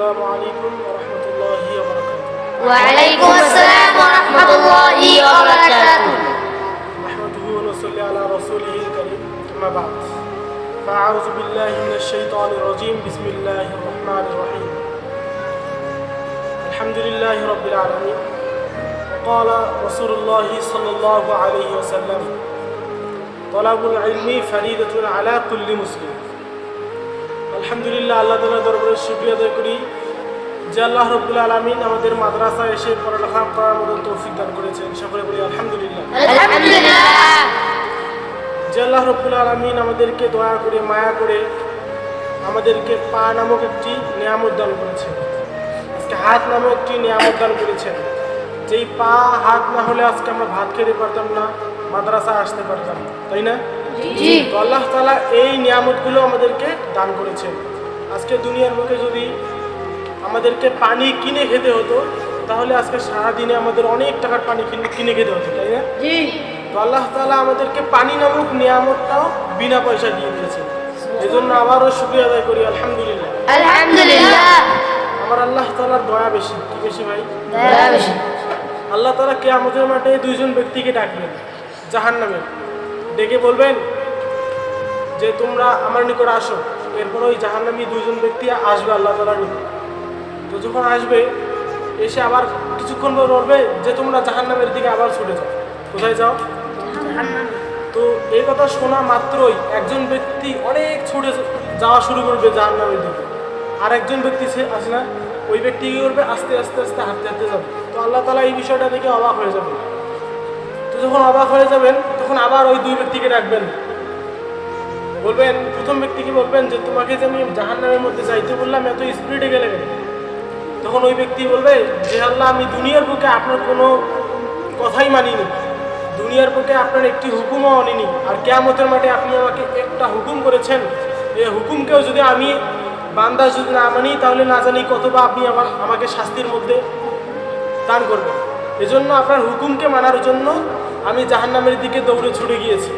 السلام عليكم ورحمة الله وبركاته. وعليكم السلام ورحمة الله وبركاته. نحمده ونصلي على رسوله الكريم. أما بعد فأعوذ بالله من الشيطان الرجيم. بسم الله الرحمن الرحيم. الحمد لله رب العالمين. وقال رسول الله صلى الله عليه وسلم طلب العلم فريدة على كل مسلم. আলহামদুলিল্লাহ আল্লাহ তালা দরবারে শুক্রিয়া আদায় করি। যে আল্লাহ রব্বুল আলমিন আমাদের মাদ্রাসা এসে পড়ালেখা করার মতন তৌফিক দান করেছেন। সকলে বলি আলহামদুলিল্লাহ। যে আল্লাহ রব্বুল আলমিন আমাদেরকে দয়া করে মায়া করে আমাদেরকে পা নামক একটি নিয়ামত দান করেছেন। আজকে হাত নামক একটি নিয়ামত দান করেছেন। যেই পা হাত না হলে আজকে আমরা ভাত খেতে পারতাম না মাদ্রাসা আসতে পারতাম তাই না? আল্লাহ তালা এই নিয়ামতগুলো আমাদেরকে দান করেছেন। আজকে দুনিয়ার মুখে যদি আমাদেরকে পানি কিনে খেতে হতো তাহলে আজকে সারাদিনে আমাদের অনেক টাকার পানি কিনে খেতে হতো তাই না? তো আল্লাহ তালা আমাদেরকে পানি নামক নিয়ামতটাও বিনা পয়সা দিয়ে দিয়েছে এই জন্য আবারও শুক্রিয়া আদায় করি আলহামদুলিল্লাহ। আলহামদুলিল্লাহ। আমার আল্লাহ তালার দয়া বেশি। কি বেশি ভাই? দয়া বেশি। আল্লাহ তালা কে আমাদের মাঠে দুইজন ব্যক্তিকে ডাকবেন জাহান নামে ডেকে বলবেন যে তোমরা আমার নিকট আসো। এরপর ওই জাহান্নামী দুইজন ব্যক্তি আসবে আল্লাহ তালার নিকট। তো যখন আসবে এসে আবার কিছুক্ষণ পর বলবে যে তোমরা জাহান্নামের দিকে আবার ছুটে যাও। কোথায় যাও? তো এই কথা শোনা মাত্রই একজন ব্যক্তি অনেক ছুটে যাওয়া শুরু করবে জাহান্নামের দিকে। আর একজন ব্যক্তি সে আছে না। ওই ব্যক্তি কী করবে? আস্তে আস্তে আস্তে হাঁটতে হাঁটতে যাবে। তো আল্লাহ তালা এই বিষয়টা দেখে অবাক হয়ে যাবে তো যখন অবাক হয়ে যাবেন তখন আবার ওই দুই ব্যক্তিকে ডাকবেন, বলবেন, প্রথম ব্যক্তিকে বলবেন যে, তোমাকে যে আমি জাহান্নামের মধ্যে যাইতে বললাম, এত স্পিডে গেলে তখন ওই ব্যক্তি বলবে, যে আল্লাহ, আমি দুনিয়ার বুকে আপনার কোনো কথাই মানিনি। দুনিয়ার বুকে আপনার একটি হুকুমও আনিনি। আর কেয়ামতের মাঠে আপনি আমাকে একটা হুকুম করেছেন। এই হুকুমকেও যদি আমি বান্দা যদি না মানি, তাহলে না জানি কতবা আপনি আমার, আমাকে শাস্তির মধ্যে দান করবেন। এজন্য আপনার হুকুমকে মানার জন্য আমি জাহান্নামের দিকে দৌড়ে ছুটে গিয়েছি।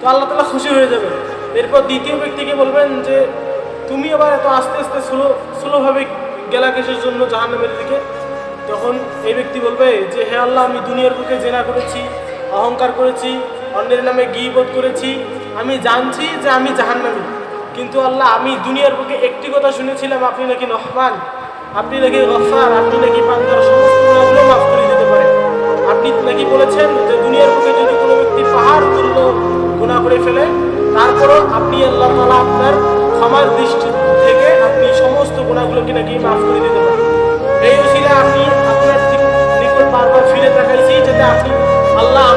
তো আল্লাহ তালা খুশি হয়ে যাবে এরপর দ্বিতীয় ব্যক্তিকে বলবেন যে, তুমি আবার এত আস্তে আস্তে স্লো, স্লোভাবে গেলা কিসের জন্য জাহান্নামের দিকে? তখন এই ব্যক্তি বলবে যে, হে আল্লাহ, আমি দুনিয়ার বুকে জেনা করেছি, অহংকার করেছি, অন্যের নামে গিবোধ করেছি। আমি জানছি যে আমি জাহান্নামী। কিন্তু আল্লাহ, আমি দুনিয়ার বুকে একটি কথা শুনেছিলাম, আপনি নাকি রহমান? আপনি নাকি গফার আপনি নাকি বান্দার দৃষ্টি থেকে আপনি সমস্ত গুণাগুলোকে নাকি মাফ করে দিতে পারেন। এই উচিলে আপনি আপনার নিকট বারবার ফিরে তাকাইছি, যাতে আপনি আল্লাহ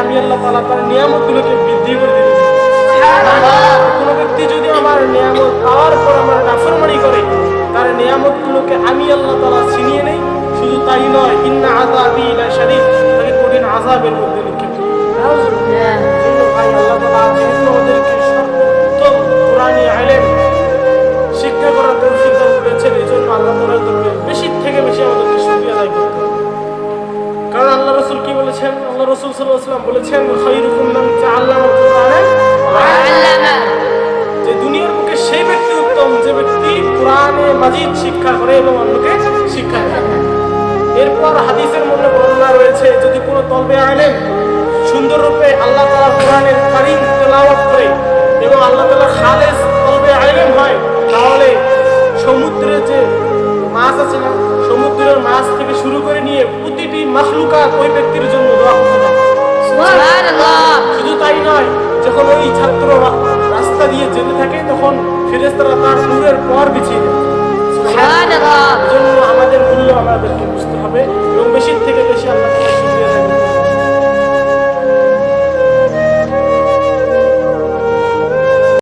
আমি আল্লাহ তালা ব্যক্তি যদি আমার নিয়ামত পাওয়ার পর আমার নাফরমানি করে, তার নিয়ামতগুলোকে আমি আল্লাহ তাআলা ছিনিয়ে নেই, শুধু তাই নয়, ইন্না আযাবী লাশাদীদ, তাকে কঠিন আযাবের মধ্যে ওয়াসাল্লাম বলেছেন মান তাআল্লামা আল্লামা যে দুনিয়ার বুকে সেই ব্যক্তি উত্তম যে ব্যক্তি কোরআনে মাজিদ শিক্ষা করে এবং অন্যকে শিক্ষা দেয় এরপর হাদিসের মধ্যে বর্ণনা রয়েছে যদি কোনো তলবে আলেম সুন্দর রূপে আল্লাহ তাআলা কোরআনের কারীম তেলাওয়াত করে এবং আল্লাহ তাআলা খালেস তলবে আলেম হয় তাহলে সমুদ্রে যে মাছ আছে না সমুদ্রের মাছ থেকে শুরু করে নিয়ে প্রতিটি মাখলুকাত ওই ব্যক্তির জন্য দোয়া করতে শুধু তাই নয় যখন ওই ছাত্র রাস্তা দিয়ে যেতে থাকে তখন ফেরেস্তারা তার নূরের পর বিছিয়ে দেয়। আমাদের মূল্য আমাদেরকে